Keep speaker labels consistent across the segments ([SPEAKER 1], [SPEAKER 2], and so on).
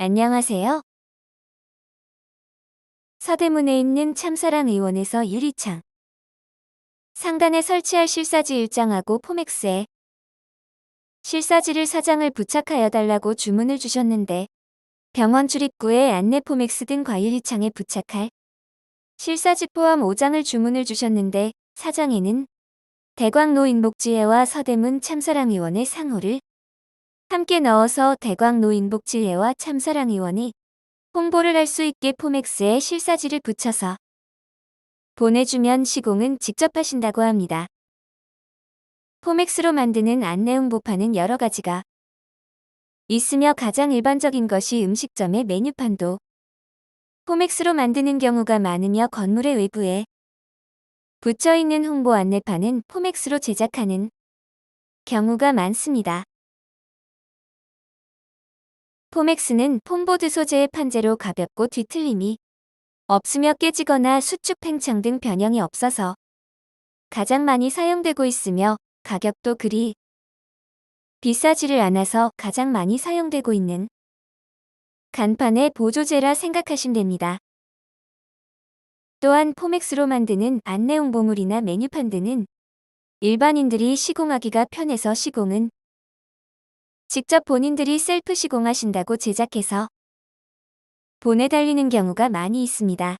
[SPEAKER 1] 안녕하세요. 서대문에 있는 참사랑 의원에서 유리창. 상단에 설치할 실사지 일장하고 포맥스에 실사지를 사장을 부착하여 달라고 주문을 주셨는데 병원 출입구에 안내 포맥스 등 과유리창에 부착할 실사지 포함 5장을 주문을 주셨는데 사장에는 대광로 인복지회와 서대문 참사랑 의원의 상호를 함께 넣어서 대광로 인복지회와 참사랑 의원이 홍보를 할 수 있게 포맥스에 실사지를 붙여서 보내주면 시공은 직접 하신다고 합니다. 포맥스로 만드는 안내 홍보판은 여러 가지가 있으며 가장 일반적인 것이 음식점의 메뉴판도 포맥스로 만드는 경우가 많으며 건물의 외부에 붙여 있는 홍보 안내판은 포맥스로 제작하는 경우가 많습니다. 포맥스는 폼보드 소재의 판재로 가볍고 뒤틀림이 없으며 깨지거나 수축 팽창 등 변형이 없어서 가장 많이 사용되고 있으며 가격도 그리 비싸지를 않아서 가장 많이 사용되고 있는 간판의 보조제라 생각하시면 됩니다. 또한 포맥스로 만드는 안내 홍보물이나 메뉴판 등은 일반인들이 시공하기가 편해서 시공은 직접 본인들이 셀프 시공하신다고 제작해서 보내달리는 경우가 많이 있습니다.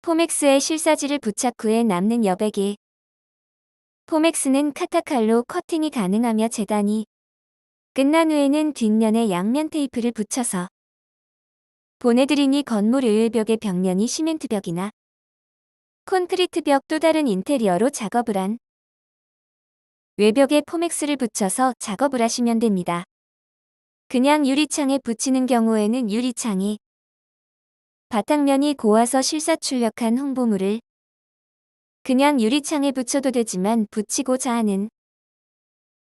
[SPEAKER 1] 포맥스에 실사지를 부착 후에 남는 여백이 포맥스는 카타칼로 커팅이 가능하며 재단이 끝난 후에는 뒷면에 양면 테이프를 붙여서 보내드리니 건물 의외벽의 벽면이 시멘트 벽이나 콘크리트 벽 또 다른 인테리어로 작업을 한 외벽에 포맥스를 붙여서 작업을 하시면 됩니다. 그냥 유리창에 붙이는 경우에는 유리창이 바탕면이 고와서 실사 출력한 홍보물을 그냥 유리창에 붙여도 되지만 붙이고자 하는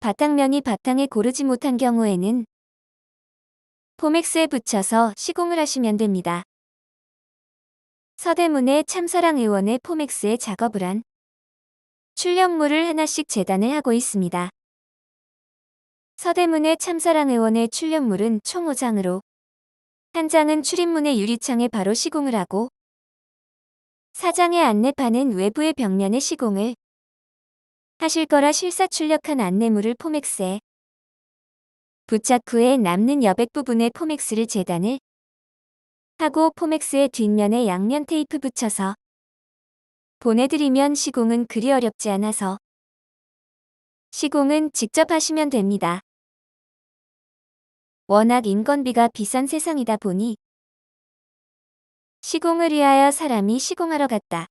[SPEAKER 1] 바탕면이 바탕에 고르지 못한 경우에는 포맥스에 붙여서 시공을 하시면 됩니다. 서대문의 참사랑 의원의 포맥스에 작업을 한 출력물을 하나씩 재단을 하고 있습니다. 서대문의 참사랑 의원의 출력물은 총 5장으로 한 장은 출입문의 유리창에 바로 시공을 하고 사장의 안내판은 외부의 벽면에 시공을 하실 거라 실사 출력한 안내물을 포맥스에 부착 후에 남는 여백 부분에 포맥스를 재단을 하고 포맥스의 뒷면에 양면 테이프 붙여서 보내드리면 시공은 그리 어렵지 않아서 시공은 직접 하시면 됩니다. 워낙 인건비가 비싼 세상이다 보니 시공을 위하여 사람이 시공하러 갔다.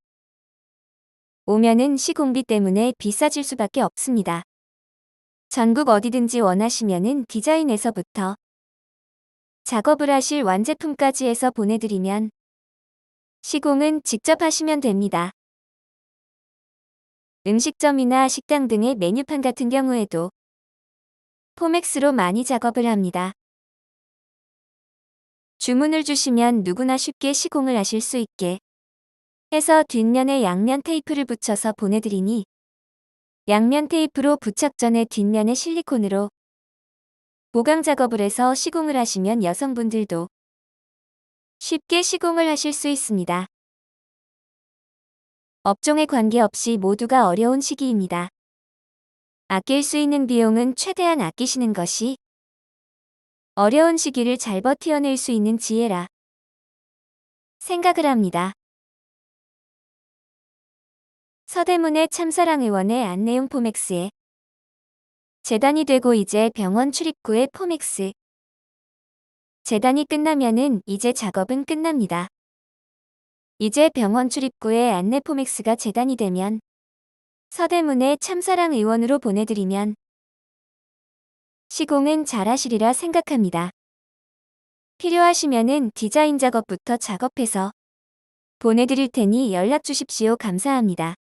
[SPEAKER 1] 오면은 시공비 때문에 비싸질 수밖에 없습니다. 전국 어디든지 원하시면은 디자인에서부터 작업을 하실 완제품까지 해서 보내드리면 시공은 직접 하시면 됩니다. 음식점이나 식당 등의 메뉴판 같은 경우에도 포맥스로 많이 작업을 합니다. 주문을 주시면 누구나 쉽게 시공을 하실 수 있게 해서 뒷면에 양면 테이프를 붙여서 보내드리니 양면 테이프로 부착 전에 뒷면에 실리콘으로 보강 작업을 해서 시공을 하시면 여성분들도 쉽게 시공을 하실 수 있습니다. 업종에 관계없이 모두가 어려운 시기입니다. 아낄 수 있는 비용은 최대한 아끼시는 것이 어려운 시기를 잘 버텨낼 수 있는 지혜라 생각을 합니다. 서대문의 참사랑 의원의 안내용 포맥스에 재단이 되고 이제 병원 출입구에 포맥스 재단이 끝나면은 이제 작업은 끝납니다. 이제 병원 출입구에 안내 포맥스가 재단이 되면 서대문의 참사랑 의원으로 보내드리면 시공은 잘하시리라 생각합니다. 필요하시면은 디자인 작업부터 작업해서 보내드릴 테니 연락 주십시오. 감사합니다.